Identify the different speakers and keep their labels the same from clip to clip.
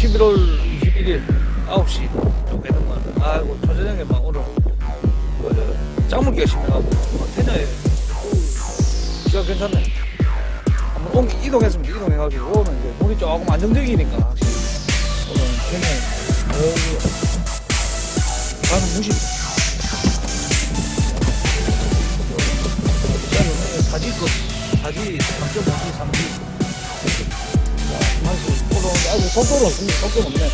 Speaker 1: 11월 21일 9시 좀 되는 말. 아이고 저저녁에 막 오늘 그 짱물기가 막 태녀에 시간 괜찮네. 한번 옮기 이동했습니다. 이동해가지고 오늘 이제 물이 조금 안정적이니까 확실히 오늘 태녀 어우 가는 무시. 사지 그 사지 3.5지 3지. 한수 올라오는데 아 직 속도는 없습니다. 속도는 없네.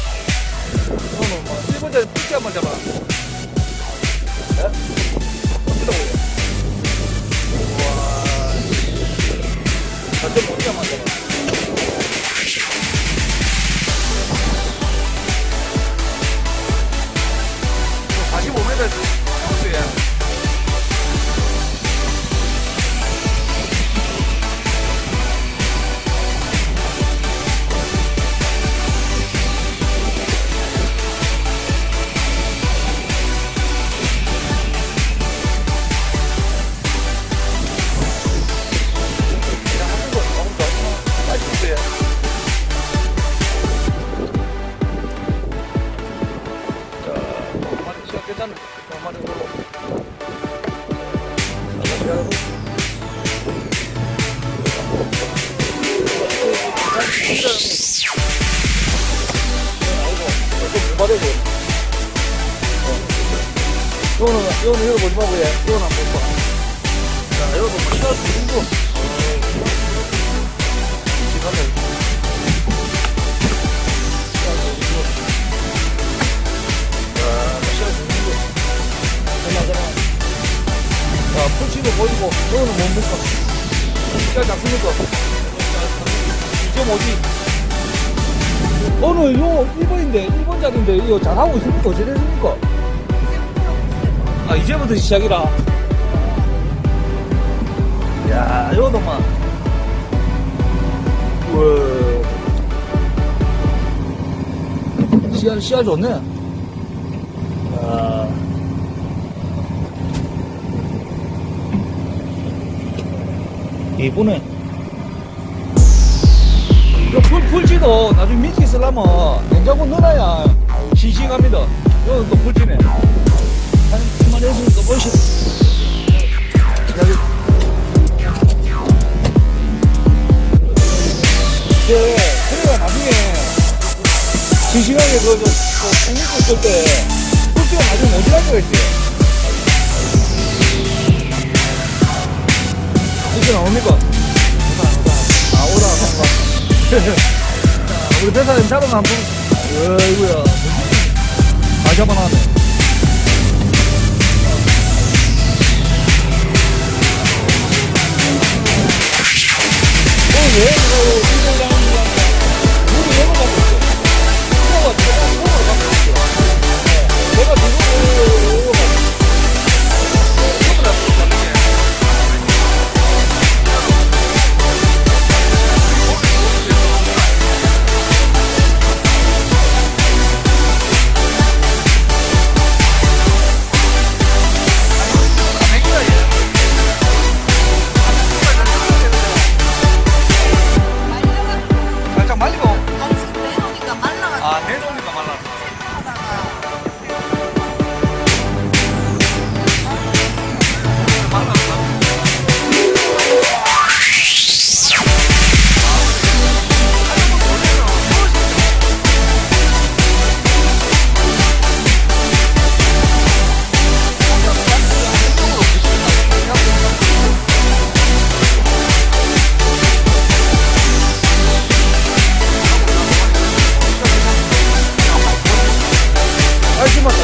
Speaker 1: 저는 뭐 1번짜리 푸시 한번 잡아. 네? 마리 걸로. 이거는, 이거는 이거 보지 말고, 얘. 이거는 안볼 거야. 자, 이거 뭐 시간 정도. 시간을. 보이고, 너는 뭡니까? 시간 잡습니까? 2.5지. 오늘 요 1번인데, 1번짜리인데, 이거 잘하고 있습니까? 됐습니까? 아, 이제부터 시작이라. 야, 이거도만. 우와. 씨앗, 씨앗 좋네. 이거 풀, 풀지도 나중에 미끼 쓰려면 냉장고 넣어놔야 싱싱합니다. 이거는 또 풀지네. 한, 한마리 했으면 또 멋있. 여기. 예, 그래야 나중에 싱싱하게 그, 저, 그, 생육도 쓸때 풀지가 나중에 모질할 거가 있지. 이렇게 나옵니까? 아, 오다. 자, 우리 배사님 잡으면 한 번. 어이구야. 다 잡아놨네. Спасибо.